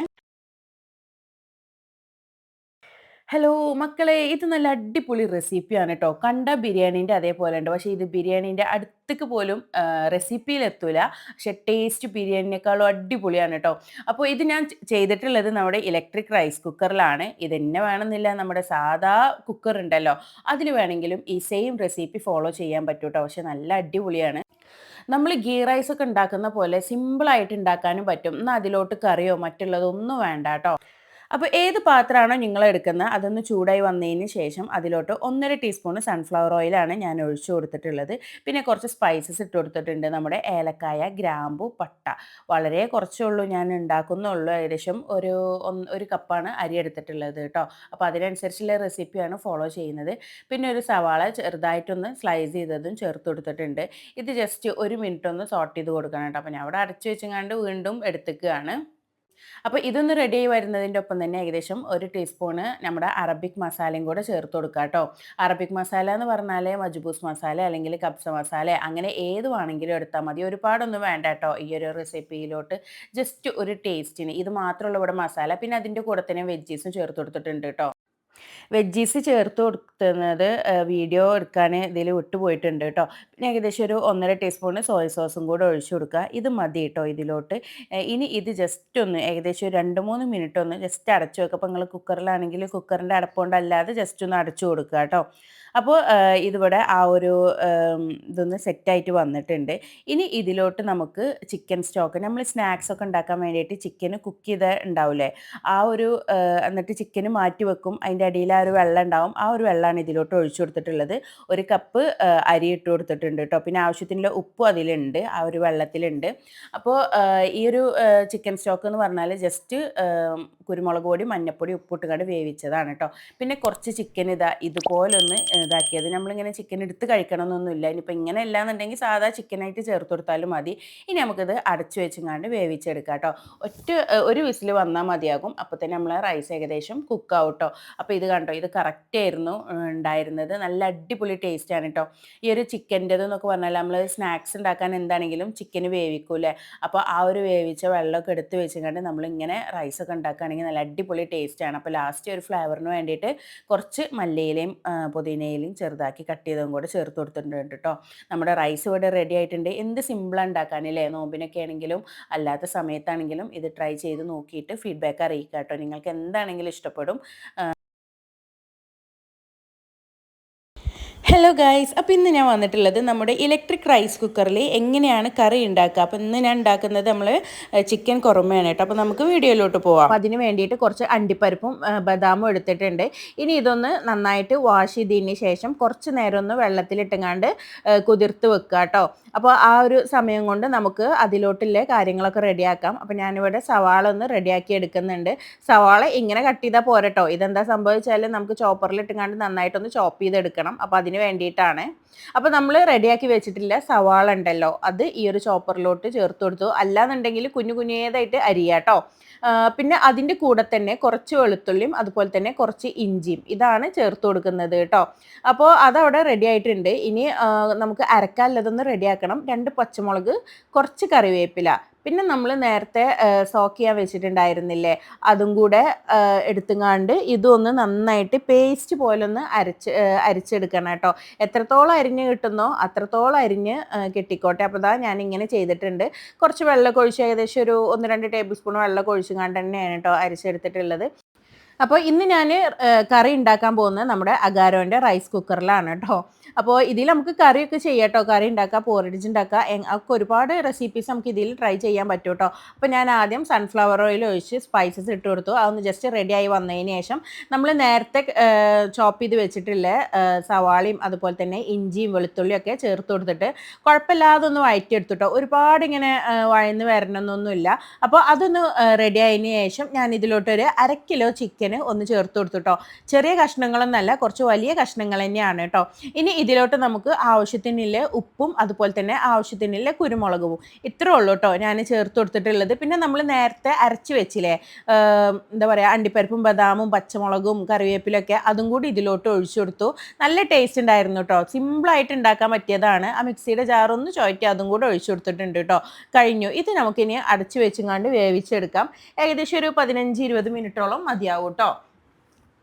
Speaker 1: ഹലോ മക്കളെ ഇത് നല്ല അടിപൊളി റെസിപ്പിയാണ് കേട്ടോ കണ്ട ബിരിയാണീന്റെ അതേപോലെ ഉണ്ട്. പക്ഷേ ഇത് ബിരിയാണീന്റെ അടുത്തേക്ക് പോലും റെസിപ്പിയിലെത്തൂല പക്ഷെ ടേസ്റ്റ് ബിരിയാണിനേക്കാളും അടിപൊളിയാണ് കേട്ടോ അപ്പോൾ ഇത് ഞാൻ ചെയ്തിട്ടുള്ളത് നമ്മുടെ ഇലക്ട്രിക് റൈസ് കുക്കറിലാണ് ഇത് എന്നെ വേണമെന്നില്ല. നമ്മുടെ സാധാ കുക്കർ ഉണ്ടല്ലോ. അതിൽ വേണമെങ്കിലും ഈ സെയിം റെസിപ്പി ഫോളോ ചെയ്യാൻ പറ്റും കേട്ടോ പക്ഷേ നല്ല അടിപൊളിയാണ്. നമ്മൾ ഗീ റൈസ് ഒക്കെ ഉണ്ടാക്കുന്ന പോലെ സിമ്പിളായിട്ട് ഉണ്ടാക്കാനും പറ്റും. എന്നാൽ അതിലോട്ട് കറിയോ മറ്റുള്ളതൊന്നും വേണ്ട കേട്ടോ അപ്പോൾ ഏത് പാത്രമാണോ നിങ്ങൾ എടുക്കുന്നത്? അതൊന്ന് ചൂടായി വന്നതിന് ശേഷം അതിലോട്ട് ഒന്നര ടീസ്പൂൺ സൺഫ്ലവർ ഓയിലാണ് ഞാൻ ഒഴിച്ചു കൊടുത്തിട്ടുള്ളത്. പിന്നെ കുറച്ച് സ്പൈസസ് ഇട്ട് കൊടുത്തിട്ടുണ്ട്. നമ്മുടെ ഏലക്കായ ഗ്രാമ്പു പട്ട. വളരെ കുറച്ചേ ഉള്ളൂ ഞാൻ ഉണ്ടാക്കുന്നുള്ളൂ. ഏകദേശം ഒരു ഒരു കപ്പാണ് അരി എടുത്തിട്ടുള്ളത് കേട്ടോ. അപ്പോൾ അതിനനുസരിച്ചുള്ള റെസിപ്പിയാണ് ഫോളോ ചെയ്യുന്നത്. പിന്നെ ഒരു സവാള ചെറുതായിട്ടൊന്ന് സ്ലൈസ് ചെയ്തതും ചേർത്ത് കൊടുത്തിട്ടുണ്ട്. ഇത് ജസ്റ്റ് ഒരു മിനിറ്റ് ഒന്ന് സോട്ട് ചെയ്ത് കൊടുക്കണം കേട്ടോ. അപ്പോൾ ഞാൻ അവിടെ അടച്ചു വെച്ചങ്ങാണ്ട് വീണ്ടും എടുത്തേക്കുകയാണ്. അപ്പോൾ ഇതൊന്ന് റെഡിയായി വരുന്നതിന്റെ ഒപ്പം തന്നെ ഏകദേശം ഒരു ടീസ്പൂണ് നമ്മുടെ അറബിക് മസാലയും കൂടെ ചേർത്ത് കൊടുക്കുക കേട്ടോ അറബിക് മസാല എന്ന് പറഞ്ഞാൽ മജ്ബൂസ് മസാല അല്ലെങ്കിൽ കബ്സ മസാല അങ്ങനെ ഏത് വേണമെങ്കിലും എടുത്താൽ മതി. ഒരുപാടൊന്നും വേണ്ട കേട്ടോ ഈ ഒരു റെസിപ്പിയിലോട്ട് ജസ്റ്റ് ഒരു ടേസ്റ്റിന് ഇത് മാത്രമുള്ള ഇവിടെ മസാല പിന്നെ അതിന്റെ കൂടെ തന്നെ വെജീസും ചേർത്ത് കൊടുത്തിട്ടുണ്ട് കേട്ടോ വെജീസ് ചേർത്ത് കൊടുക്കുന്നത് വീഡിയോ എടുക്കാൻ ഇതിൽ വിട്ടുപോയിട്ടുണ്ട് കേട്ടോ പിന്നെ ഏകദേശം ഒരു ഒന്നര ടീസ്പൂൺ സോയ സോസും കൂടെ ഒഴിച്ചു കൊടുക്കുക ഇത് മതി കേട്ടോ ഇതിലോട്ട്. ഇനി ഇത് ജസ്റ്റ് ഒന്ന് ഏകദേശം രണ്ട് മൂന്ന് മിനിറ്റ് ഒന്ന് ജസ്റ്റ് അടച്ചു വെക്കുക അപ്പോൾ നിങ്ങൾ കുക്കറിലാണെങ്കിൽ കുക്കറിന്റെ അടപ്പുകൊണ്ടല്ലാതെ ജസ്റ്റ് ഒന്ന് അടച്ചു കൊടുക്കുക കേട്ടോ അപ്പോൾ ഇതിവിടെ ആ ഒരു ഇതൊന്ന് സെറ്റായിട്ട് വന്നിട്ടുണ്ട്. ഇനി ഇതിലോട്ട് നമുക്ക് ചിക്കൻ സ്റ്റോക്ക് നമ്മൾ സ്നാക്സ് ഒക്കെ ഉണ്ടാക്കാൻ വേണ്ടിയിട്ട് ചിക്കൻ കുക്ക് ചെയ്ത് ഉണ്ടാവില്ലേ? ആ ഒരു എന്നിട്ട് ചിക്കന് മാറ്റി വെക്കും. അതിന്റെ അടിയിൽ ആ ഒരു വെള്ളം ഉണ്ടാവും. ആ ഒരു വെള്ളമാണ് ഇതിലോട്ട് ഒഴിച്ചു കൊടുത്തിട്ടുള്ളത്. ഒരു കപ്പ് അരി ഇട്ട് കൊടുത്തിട്ടുണ്ട് കേട്ടോ. പിന്നെ ആവശ്യത്തിനുള്ള ഉപ്പും അതിലുണ്ട്. ആ ഒരു വെള്ളത്തിലുണ്ട്. അപ്പോൾ ഈ ഒരു ചിക്കൻ സ്റ്റോക്ക് എന്ന് പറഞ്ഞാൽ ജസ്റ്റ് കുരുമുളക് പൊടി മഞ്ഞപ്പൊടി ഉപ്പിട്ട് കണ്ട് വേവിച്ചതാണ് കേട്ടോ. പിന്നെ കുറച്ച് ചിക്കൻ ഇതാ ഇതുപോലൊന്ന് ഇതാക്കിയത്. നമ്മളിങ്ങനെ ചിക്കൻ എടുത്ത് കഴിക്കണമെന്നൊന്നുമില്ല ഇനിയിപ്പോൾ ഇങ്ങനെ അല്ലാന്നുണ്ടെങ്കിൽ സാധാ ചിക്കനായിട്ട് ചേർത്ത് കൊടുത്താലും മതി. ഇനി നമുക്കിത് അടച്ചു വെച്ചെങ്ങാണ്ട് വേവിച്ചെടുക്കാം കേട്ടോ. ഒറ്റ ഒരു വിസിൽ വന്നാൽ മതിയാകും. അപ്പോൾ തന്നെ നമ്മൾ റൈസ് ഏകദേശം കുക്ക് ആവട്ടോ അപ്പോൾ ഇത് കണ്ടോ? ഇത് കറക്റ്റ് ആയിരുന്നു ഉണ്ടായിരുന്നത്. നല്ല അടിപൊളി ടേസ്റ്റാണ് കേട്ടോ. ഈ ഒരു ചിക്കന്റെത് എന്നൊക്കെ പറഞ്ഞാൽ നമ്മൾ സ്നാക്സ് ഉണ്ടാക്കാൻ എന്താണെങ്കിലും ചിക്കന് വേവിക്കൂലേ അപ്പോൾ ആ ഒരു വേവിച്ച വെള്ളമൊക്കെ എടുത്ത് വെച്ചുകൊണ്ട് നമ്മളിങ്ങനെ റൈസൊക്കെ ഉണ്ടാക്കുകയാണെങ്കിൽ നല്ല അടിപൊളി ടേസ്റ്റാണ് അപ്പോൾ ലാസ്റ്റ് ഒരു ഫ്ലേവറിന് വേണ്ടിയിട്ട് കുറച്ച് മല്ലിയിലയും പുതിനയിലയും ചെറുതാക്കി കട്ട് ചെയ്തതും കൂടെ ചേർത്ത് കൊടുത്തിട്ടുണ്ട് കേട്ടോ നമ്മുടെ റൈസ് ഇവിടെ റെഡി ആയിട്ടുണ്ട്. എന്ത് സിമ്പിൾ ഉണ്ടാക്കാൻ ഉണ്ടാക്കാനല്ലേ നോമ്പിനൊക്കെ ആണെങ്കിലും അല്ലാത്ത സമയത്താണെങ്കിലും ഇത് ട്രൈ ചെയ്ത് നോക്കിയിട്ട് ഫീഡ്ബാക്ക് അറിയിക്കുക കേട്ടോ നിങ്ങൾക്ക് എന്താണെങ്കിലും ഇഷ്ടപ്പെടും. ഹലോ ഗായ്സ് അപ്പോൾ ഇന്ന് ഞാൻ വന്നിട്ടുള്ളത് നമ്മുടെ ഇലക്ട്രിക് റൈസ് കുക്കറിൽ എങ്ങനെയാണ് കറി ഉണ്ടാക്കുക. അപ്പോൾ ഇന്ന് ഞാൻ ഉണ്ടാക്കുന്നത് നമ്മൾ ചിക്കൻ കുറുമയാണ് കേട്ടോ. അപ്പോൾ നമുക്ക് വീഡിയോയിലോട്ട് പോവാം. അതിന് വേണ്ടിയിട്ട് കുറച്ച് അണ്ടിപ്പരിപ്പും ബദാമും എടുത്തിട്ടുണ്ട്. ഇനി ഇതൊന്ന് നന്നായിട്ട് വാഷ് ചെയ്തതിന് ശേഷം കുറച്ച് നേരം ഒന്ന് വെള്ളത്തിലിട്ടങ്ങാണ്ട് കുതിർത്ത് വെക്കുക കേട്ടോ. അപ്പോൾ ആ ഒരു സമയം കൊണ്ട് നമുക്ക് അതിലോട്ടുള്ള കാര്യങ്ങളൊക്കെ റെഡിയാക്കാം. അപ്പോൾ ഞാനിവിടെ സവാള ഒന്ന് റെഡിയാക്കി എടുക്കുന്നുണ്ട്. സവാള ഇങ്ങനെ കട്ട് ചെയ്താൽ പോരട്ടോ ഇതെന്താ സംഭവിച്ചാൽ നമുക്ക് ചോപ്പറിലിട്ടങ്ങാണ്ട് നന്നായിട്ടൊന്ന് ചോപ്പ് ചെയ്തെടുക്കണം. അപ്പോൾ അതിന് വേണ്ടിയിട്ടാണ്. അപ്പോൾ നമ്മൾ റെഡിയാക്കി വെച്ചിട്ടില്ല സവാള ഉണ്ടല്ലോ അത് ഈ ഒരു ചോപ്പറിലോട്ട് ചേർത്ത് കൊടുത്തു. അല്ലാന്നുണ്ടെങ്കിൽ കുഞ്ഞു കുഞ്ഞേതായിട്ട് അരിയാട്ടോ. പിന്നെ അതിന്റെ കൂടെ തന്നെ കുറച്ച് വെളുത്തുള്ളിയും അതുപോലെ തന്നെ കുറച്ച് ഇഞ്ചിയും ഇതാണ് ചേർത്ത് കൊടുക്കുന്നത് കേട്ടോ. അപ്പോൾ അതവിടെ റെഡി ആയിട്ടുണ്ട്. ഇനി നമുക്ക് അരക്കാനുള്ളതൊന്ന് റെഡിയാക്കണം രണ്ട് പച്ചമുളക് കുറച്ച് കറിവേപ്പില. പിന്നെ നമ്മൾ നേരത്തെ സോക്ക് ചെയ്യാൻ വെച്ചിട്ടുണ്ടായിരുന്നില്ലേ? അതും കൂടെ എടുത്തുങ്ങാണ്ട് ഇതൊന്ന് നന്നായിട്ട് പേസ്റ്റ് പോലെ ഒന്ന് അരച്ച് അരിച്ചെടുക്കണം കേട്ടോ. എത്രത്തോളം അരിഞ്ഞ് കിട്ടുന്നോ അത്രത്തോളം അരിഞ്ഞ് കിട്ടിക്കോട്ടെ. അപ്പോൾ ഇതാ ഞാൻ ഇങ്ങനെ ചെയ്തിട്ടുണ്ട്. കുറച്ച് വെള്ളമൊക്കെ ഒഴിച്ച് ഏകദേശം ഒരു ഒന്ന് രണ്ട് ടേബിൾ സ്പൂൺ വെള്ളമൊക്കെ ഒഴിച്ചുകൊണ്ട് തന്നെയാണ് കേട്ടോ അരിച്ചെടുത്തിട്ടുള്ളത്. അപ്പോൾ ഇന്ന് ഞാൻ കറി ഉണ്ടാക്കാൻ പോകുന്നത് നമ്മുടെ അഗാരോന്റെ റൈസ് കുക്കറിലാണ് കേട്ടോ. അപ്പോൾ ഇതിൽ നമുക്ക് കറിയൊക്കെ ചെയ്യാം കേട്ടോ കറി ഉണ്ടാക്കുക പോറിഡിജ് ഉണ്ടാക്കുക ഒക്കെ ഒരുപാട് റെസിപ്പീസ് നമുക്ക് ഇതിൽ ട്രൈ ചെയ്യാൻ പറ്റും കേട്ടോ അപ്പോൾ ഞാൻ ആദ്യം സൺഫ്ലവർ ഓയിൽ ഒഴിച്ച് സ്പൈസസ് ഇട്ട് കൊടുത്തു. അതൊന്ന് ജസ്റ്റ് റെഡി ആയി വന്നതിന് ശേഷം നമ്മൾ നേരത്തെ ചോപ്പ് ചെയ്ത് വെച്ചിട്ടുള്ള സവാളയും അതുപോലെ തന്നെ ഇഞ്ചിയും വെളുത്തുള്ളിയും ഒക്കെ ചേർത്ത് കൊടുത്തിട്ട് കുഴപ്പമില്ലാതെ ഒന്ന് വഴറ്റിയെടുത്തു കേട്ടോ ഒരുപാട് ഇങ്ങനെ വഴന്ന് വരണമെന്നൊന്നുമില്ല. അപ്പോൾ അതൊന്ന് റെഡി ആയതിനു ശേഷം ഞാൻ ഇതിലോട്ടൊരു അര കിലോ ചിക്കന് ഒന്ന് ചേർത്ത് കൊടുത്തു ചെറിയ കഷ്ണങ്ങളൊന്നല്ല കുറച്ച് വലിയ കഷ്ണങ്ങൾ തന്നെയാണ് കേട്ടോ. ഇനി ഇതിലോട്ട് നമുക്ക് ആവശ്യത്തിനുള്ള ഉപ്പും അതുപോലെ തന്നെ ആവശ്യത്തിനുള്ള കുരുമുളകും. ഇത്രേ ഉള്ളൂ കേട്ടോ ഞാൻ ചേർത്ത് കൊടുത്തിട്ടുള്ളത്. പിന്നെ നമ്മൾ നേരത്തെ അരച്ച് വെച്ചില്ലേ എന്താ പറയുക അണ്ടിപ്പരിപ്പും ബദാമും പച്ചമുളകും കറിവേപ്പിലൊക്കെ അതും കൂടി ഇതിലോട്ട് ഒഴിച്ചു കൊടുത്തു. നല്ല ടേസ്റ്റ് ഉണ്ടായിരുന്നു കേട്ടോ സിമ്പിളായിട്ട് ഉണ്ടാക്കാൻ പറ്റിയതാണ്. ആ മിക്സിയുടെ ജാറൊന്ന് ചോറ്റി അതും കൂടി ഒഴിച്ചു കൊടുത്തിട്ടുണ്ട് കേട്ടോ കഴിഞ്ഞു. ഇത് നമുക്കിനി അടച്ചു വെച്ചും കണ്ട് വേവിച്ചെടുക്കാം. ഏകദേശം ഒരു പതിനഞ്ച് ഇരുപത് മിനിറ്റോളം മതിയാവും കേട്ടോ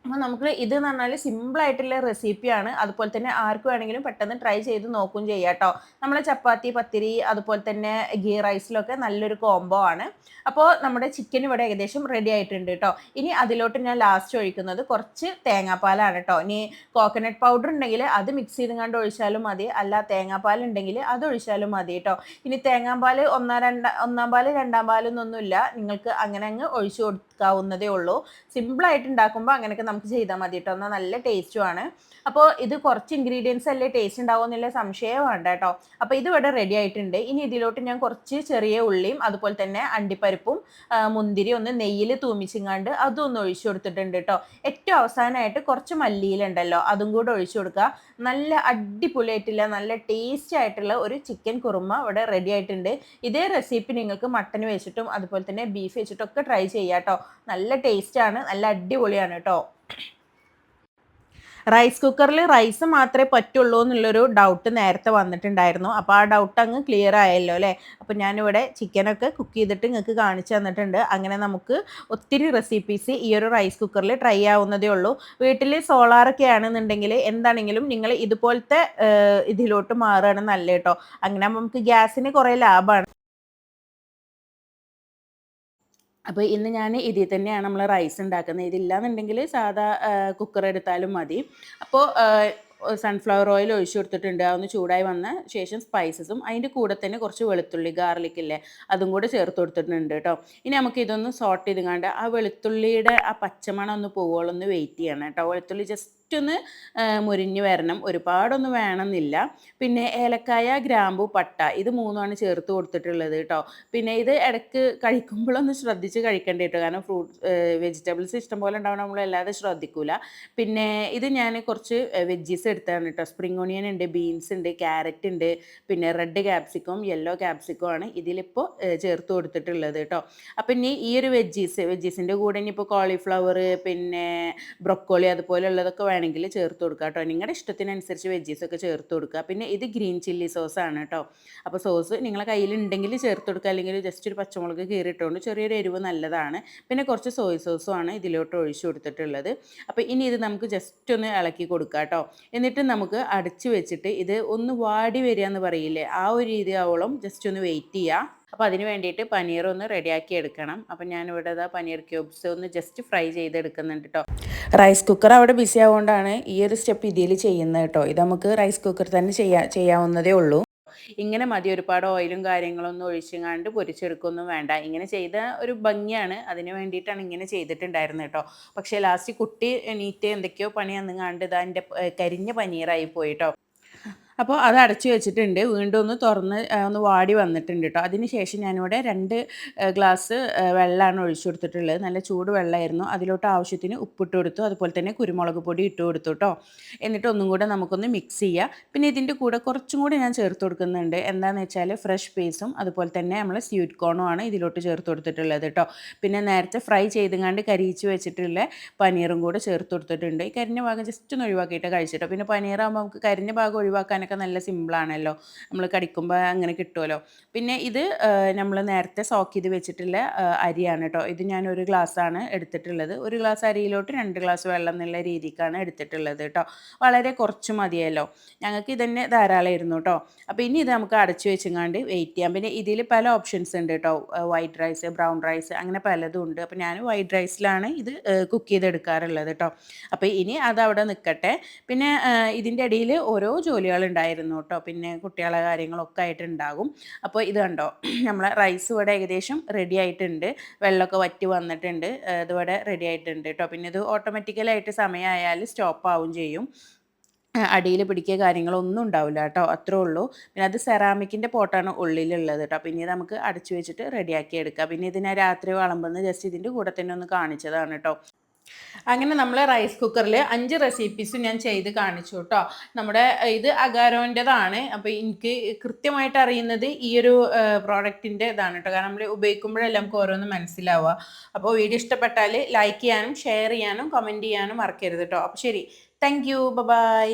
Speaker 1: അപ്പോൾ നമുക്ക് ഇത് എന്ന് പറഞ്ഞാൽ സിമ്പിളായിട്ടുള്ള റെസിപ്പിയാണ് അതുപോലെ തന്നെ ആർക്ക് വേണമെങ്കിലും പെട്ടെന്ന് ട്രൈ ചെയ്ത് നോക്കും ചെയ്യാം കേട്ടോ നമ്മുടെ ചപ്പാത്തി പത്തിരി അതുപോലെ തന്നെ ഗീ റൈസിലൊക്കെ നല്ലൊരു കോംബോ ആണ്. അപ്പോൾ നമ്മുടെ ചിക്കൻ ഇവിടെ ഏകദേശം റെഡി ആയിട്ടുണ്ട് കേട്ടോ ഇനി അതിലോട്ട് ഞാൻ ലാസ്റ്റ് ഒഴിക്കുന്നത് കുറച്ച് തേങ്ങാപ്പാലാണ് കേട്ടോ ഇനി കോക്കനട്ട് പൗഡർ ഉണ്ടെങ്കിൽ അത് മിക്സ് ചെയ്ത് കണ്ട് ഒഴിച്ചാലും മതി. അല്ല തേങ്ങാപ്പാൽ ഉണ്ടെങ്കിൽ അത് ഒഴിച്ചാലും മതി കേട്ടോ ഇനി തേങ്ങാപ്പാൽ ഒന്നാം രണ്ടാം ഒന്നാം പാൽ രണ്ടാം പാലൊന്നൊന്നുമില്ല നിങ്ങൾക്ക് അങ്ങനെ അങ്ങ് ഒഴിച്ചു കൊടുക്കാവുന്നതേ ഉള്ളൂ. സിമ്പിളായിട്ട് ഉണ്ടാക്കുമ്പോൾ അങ്ങനെയൊക്കെ നമുക്ക് ചെയ്താൽ മതി കേട്ടോ എന്നാൽ നല്ല ടേസ്റ്റുമാണ് അപ്പോൾ ഇത് കുറച്ച് ഇൻഗ്രീഡിയൻസ് അല്ലേ ടേസ്റ്റ് ഉണ്ടാവും എന്നുള്ള സംശയം വേണ്ട കേട്ടോ അപ്പോൾ ഇത് ഇവിടെ റെഡി ആയിട്ടുണ്ട്. ഇനി ഇതിലോട്ട് ഞാൻ കുറച്ച് ചെറിയ ഉള്ളിയും അതുപോലെ തന്നെ അണ്ടിപ്പരിപ്പും മുന്തിരി ഒന്ന് നെയ്യിൽ തൂമിച്ചിങ്ങാണ്ട് അതും ഒന്ന് ഒഴിച്ചു കൊടുത്തിട്ടുണ്ട് കേട്ടോ ഏറ്റവും അവസാനമായിട്ട് കുറച്ച് മല്ലിയിലുണ്ടല്ലോ അതും കൂടെ ഒഴിച്ചു കൊടുക്കുക. നല്ല അടിപൊളിയായിട്ടുള്ള നല്ല ടേസ്റ്റി ആയിട്ടുള്ള ഒരു ചിക്കൻ കുറുമ ഇവിടെ റെഡി ആയിട്ടുണ്ട്. ഇതേ റെസിപ്പി നിങ്ങൾക്ക് മട്ടൻ വെച്ചിട്ടും അതുപോലെ തന്നെ ബീഫ് വെച്ചിട്ടും ഒക്കെ ട്രൈ ചെയ്യാം കേട്ടോ നല്ല ടേസ്റ്റാണ് നല്ല അടിപൊളിയാണ് കേട്ടോ റൈസ് കുക്കറിൽ റൈസ് മാത്രമേ പറ്റുള്ളൂ എന്നുള്ളൊരു ഡൗട്ട് നേരത്തെ വന്നിട്ടുണ്ടായിരുന്നു. അപ്പോൾ ആ ഡൗട്ട് അങ്ങ് ക്ലിയർ ആയല്ലോ അല്ലേ? അപ്പോൾ ഞാനിവിടെ ചിക്കനൊക്കെ കുക്ക് ചെയ്തിട്ട് നിങ്ങൾക്ക് കാണിച്ചു തന്നിട്ടുണ്ട്. അങ്ങനെ നമുക്ക് ഒത്തിരി റെസിപ്പീസ് ഈ ഒരു റൈസ് കുക്കറിൽ ട്രൈ ആവുന്നതേ ഉള്ളൂ. വീട്ടിൽ സോളാറൊക്കെ ആണെന്നുണ്ടെങ്കിൽ എന്താണെങ്കിലും നിങ്ങൾ ഇതുപോലത്തെ ഇതിലോട്ട് മാറുകയാണ് നല്ല കേട്ടോ അങ്ങനെ നമുക്ക് ഗ്യാസിന് കുറേ ലാഭമാണ് അപ്പോൾ ഇന്ന് ഞാൻ ഇതിൽ തന്നെയാണ് നമ്മൾ റൈസ് ഉണ്ടാക്കുന്നത്. ഇതില്ലാന്നുണ്ടെങ്കിൽ സാധാ കുക്കർ എടുത്താലും മതി. അപ്പോൾ സൺഫ്ലവർ ഓയിൽ ഒഴിച്ചു കൊടുത്തിട്ടുണ്ട്. അതൊന്ന് ചൂടായി വന്ന ശേഷം സ്പൈസസും അതിന്റെ കൂടെ തന്നെ കുറച്ച് വെളുത്തുള്ളി ഗാർലിക് ഇല്ലേ അതും കൂടെ ചേർത്ത് കൊടുത്തിട്ടുണ്ട് കേട്ടോ ഇനി നമുക്ക് ഇതൊന്ന് സോട്ട് ചെയ്തുകൊണ്ട് ആ വെളുത്തുള്ളിയുടെ ആ പച്ചമണം ഒന്ന് പോവുകയുള്ളൂ. ഒന്ന് വെയിറ്റ് ചെയ്യണം കേട്ടോ വെളുത്തുള്ളി ജസ്റ്റ് ഒന്ന് മുരിഞ്ഞ് വരണം. ഒരുപാടൊന്നും വേണമെന്നില്ല. പിന്നെ ഏലക്കായ ഗ്രാമ്പു പട്ട ഇത് മൂന്നുമാണ് ചേർത്ത് കൊടുത്തിട്ടുള്ളത് കേട്ടോ പിന്നെ ഇത് ഇടയ്ക്ക് കഴിക്കുമ്പോഴൊന്ന് ശ്രദ്ധിച്ച് കഴിക്കേണ്ടി കേട്ടോ കാരണം ഫ്രൂട്ട് വെജിറ്റബിൾസ് ഇഷ്ടംപോലെ ഉണ്ടാവണം നമ്മൾ അല്ലാതെ ശ്രദ്ധിക്കൂല. പിന്നെ ഇത് ഞാൻ കുറച്ച് വെജീസ് എടുത്താണ് കേട്ടോ സ്പ്രിംഗ് ഓണിയൻ ഉണ്ട് ബീൻസ് ഉണ്ട് ക്യാരറ്റ് ഉണ്ട്. പിന്നെ റെഡ് ക്യാപ്സിക്കം യെല്ലോ ക്യാപ്സിക്കം ആണ് ഇതിലിപ്പോൾ ചേർത്ത് കൊടുത്തിട്ടുള്ളത് കേട്ടോ അപ്പം ഇനി ഈ ഒരു വെജീസ് വെജീസിന്റെ കൂടെ ഇനിയിപ്പോൾ കോളിഫ്ലവർ പിന്നെ ബ്രൊക്കോളി അതുപോലെയുള്ളതൊക്കെ വേണമെങ്കിൽ ചേർത്ത് കൊടുക്കുക കേട്ടോ. നിങ്ങളുടെ ഇഷ്ടത്തിനനുസരിച്ച് വെജീസ് ഒക്കെ ചേർത്ത് കൊടുക്കുക പിന്നെ ഇത് ഗ്രീൻ ചില്ലി സോസ് ആണ് കേട്ടോ. അപ്പോൾ സോസ് നിങ്ങളെ കയ്യിലുണ്ടെങ്കിൽ ചേർത്ത് കൊടുക്കുക അല്ലെങ്കിൽ ജസ്റ്റ് ഒരു പച്ചമുളക് കീറിയിട്ടുകൊണ്ട് ചെറിയൊരു എരിവ് നല്ലതാണ്. പിന്നെ കുറച്ച് സോയ് സോസും ആണ് ഇതിലോട്ട് ഒഴിച്ചു കൊടുത്തിട്ടുള്ളത്. അപ്പോൾ ഇനി ഇത് നമുക്ക് ജസ്റ്റ് ഒന്ന് ഇളക്കി കൊടുക്കുക കേട്ടോ. എന്നിട്ട് നമുക്ക് അടച്ചു വെച്ചിട്ട് ഇത് ഒന്ന് വാടി വരിക എന്ന് പറയില്ലേ? ആ ഒരു രീതി ആവോളം ജസ്റ്റ് ഒന്ന് വെയിറ്റ് ചെയ്യുക അപ്പോൾ അതിന് വേണ്ടിയിട്ട് പനീർ ഒന്ന് റെഡിയാക്കി എടുക്കണം. അപ്പോൾ ഞാനിവിടെ പനീർ ക്യൂബ്സ് ഒന്ന് ജസ്റ്റ് ഫ്രൈ ചെയ്തെടുക്കുന്നുണ്ട് കേട്ടോ. റൈസ് കുക്കർ അവിടെ ബിസി ആവുകൊണ്ടാണ് ഈ ഒരു സ്റ്റെപ്പ് ഇതിൽ ചെയ്യുന്നത് കേട്ടോ ഇത് നമുക്ക് റൈസ് കുക്കർ തന്നെ ചെയ്യാ ചെയ്യാവുന്നതേ ഉള്ളൂ. ഇങ്ങനെ മതി ഒരുപാട് ഓയിലും കാര്യങ്ങളൊന്നും ഒഴിച്ചങ്ങാണ്ട് പൊരിച്ചെടുക്കൊന്നും വേണ്ട. ഇങ്ങനെ ചെയ്ത ഒരു ഭംഗിയാണ്. അതിന് വേണ്ടിയിട്ടാണ് ഇങ്ങനെ ചെയ്തിട്ടുണ്ടായിരുന്നത് കേട്ടോ പക്ഷേ ലാസ്റ്റ് കുട്ടി എണീറ്റ് എന്തൊക്കെയോ പണി അന്നുങ്ങാണ്ട് ഇതാ എന്റെ കരിഞ്ഞ പനീറായി പോയിട്ടോ അപ്പോൾ അത് അടച്ചു വെച്ചിട്ടുണ്ട്. വീണ്ടും ഒന്ന് തുറന്ന് ഒന്ന് വാടി വന്നിട്ടുണ്ട് കേട്ടോ അതിന് ശേഷം ഞാനിവിടെ രണ്ട് ഗ്ലാസ് വെള്ളമാണ് ഒഴിച്ചു കൊടുത്തിട്ടുള്ളത്. നല്ല ചൂട് വെള്ളമായിരുന്നു അതിലോട്ട് ആവശ്യത്തിന് ഉപ്പിട്ട് കൊടുത്തു. അതുപോലെ തന്നെ കുരുമുളക് പൊടി ഇട്ട് കൊടുത്തു കേട്ടോ എന്നിട്ട് ഒന്നും കൂടെ നമുക്കൊന്ന് മിക്സ് ചെയ്യുക പിന്നെ ഇതിന്റെ കൂടെ കുറച്ചും കൂടി ഞാൻ ചേർത്ത് കൊടുക്കുന്നുണ്ട്. എന്താണെന്ന് വെച്ചാൽ ഫ്രഷ് പീസും അതുപോലെ തന്നെ നമ്മൾ സ്വീറ്റ് കോണും ആണ് ഇതിലോട്ട് ചേർത്ത് കൊടുത്തിട്ടുള്ളത് കേട്ടോ പിന്നെ നേരത്തെ ഫ്രൈ ചെയ്തുകൊണ്ട് കരിയിച്ച് വെച്ചിട്ടുള്ള പനീറും കൂടെ ചേർത്ത് കൊടുത്തിട്ടുണ്ട്. ഈ കരിഞ്ഞ ഭാഗം ജസ്റ്റ് ഒന്ന് ഒഴിവാക്കിയിട്ട് കഴിച്ചിട്ടോ പിന്നെ പനീറാകുമ്പോൾ നമുക്ക് കരിഞ്ഞ ഭാഗം ഒഴിവാക്കാനൊക്കെ ഒക്കെ നല്ല സിമ്പിളാണല്ലോ. നമ്മൾ കടിക്കുമ്പോൾ അങ്ങനെ കിട്ടുമല്ലോ പിന്നെ ഇത് നമ്മൾ നേരത്തെ സോക്ക് ചെയ്ത് വെച്ചിട്ടുള്ള അരിയാണ് കേട്ടോ ഇത് ഞാൻ ഒരു ഗ്ലാസ്സാണ് എടുത്തിട്ടുള്ളത്. ഒരു ഗ്ലാസ് അരിയിലോട്ട് രണ്ട് ഗ്ലാസ് വെള്ളം എന്നുള്ള രീതിക്കാണ് എടുത്തിട്ടുള്ളത് കേട്ടോ വളരെ കുറച്ച് മതിയല്ലോ. ഞങ്ങൾക്ക് ഇതന്നെ ധാരാളമായിരുന്നു കേട്ടോ അപ്പോൾ ഇനി ഇത് നമുക്ക് അടച്ചു വെച്ചെങ്ങാണ്ട് വെയിറ്റ് ചെയ്യാം. പിന്നെ ഇതിൽ പല ഓപ്ഷൻസ് ഉണ്ട് കേട്ടോ വൈറ്റ് റൈസ് ബ്രൗൺ റൈസ് അങ്ങനെ പലതും ഉണ്ട്. അപ്പോൾ ഞാൻ വൈറ്റ് റൈസിലാണ് ഇത് കുക്ക് ചെയ്തെടുക്കാറുള്ളത് കേട്ടോ അപ്പോൾ ഇനി അത് അവിടെ നിൽക്കട്ടെ പിന്നെ ഇതിന്റെ ഇടയിൽ ഓരോ ജോലികളുണ്ട്. ഉണ്ടായിരുന്നു കേട്ടോ. പിന്നെ കുട്ടികളെ കാര്യങ്ങളൊക്കെ ആയിട്ടുണ്ടാകും അപ്പോൾ ഇത് കണ്ടോ? നമ്മളെ റൈസ് ഇവിടെ ഏകദേശം റെഡി ആയിട്ടുണ്ട്. വെള്ളമൊക്കെ വറ്റി വന്നിട്ടുണ്ട്. ഇതിവിടെ റെഡി ആയിട്ടുണ്ട് കേട്ടോ. പിന്നെ ഇത് ഓട്ടോമാറ്റിക്കലായിട്ട് സമയമായാൽ സ്റ്റോപ്പ് ആവും ചെയ്യും. അടിയിൽ പിടിക്കുക കാര്യങ്ങളൊന്നും ഉണ്ടാവില്ല കേട്ടോ. അത്രേ ഉള്ളൂ. പിന്നെ അത് സെറാമിക്കിന്റെ പോട്ടാണ് ഉള്ളിലുള്ളത് കേട്ടോ. പിന്നെ നമുക്ക് അടച്ചു വെച്ചിട്ട് റെഡിയാക്കി എടുക്കാം. പിന്നെ ഇതിനെ രാത്രി വളമ്പെന്ന് ജസ്റ്റ് ഇതിന്റെ കൂടെ തന്നെ ഒന്ന് കാണിച്ചതാണ് കേട്ടോ. അങ്ങനെ നമ്മൾ റൈസ് കുക്കറിൽ അഞ്ച് റെസിപ്പീസ് ഞാൻ ചെയ്ത് കാണിച്ചു കേട്ടോ നമ്മുടെ ഇത് അഗാരോന്റെതാണ് അപ്പോൾ എനിക്ക് കൃത്യമായിട്ട് അറിയുന്നത് ഈ ഒരു പ്രോഡക്റ്റിന്റെ ഇതാണ് കേട്ടോ കാരണം നമ്മൾ ഉപയോഗിക്കുമ്പോഴെല്ലാം നമുക്ക് ഓരോന്ന് മനസ്സിലാവുക. അപ്പോൾ വീഡിയോ ഇഷ്ടപ്പെട്ടാൽ ലൈക്ക് ചെയ്യാനും ഷെയർ ചെയ്യാനും കമന്റ് ചെയ്യാനും മറക്കരുത് കേട്ടോ അപ്പോൾ ശരി. Thank you by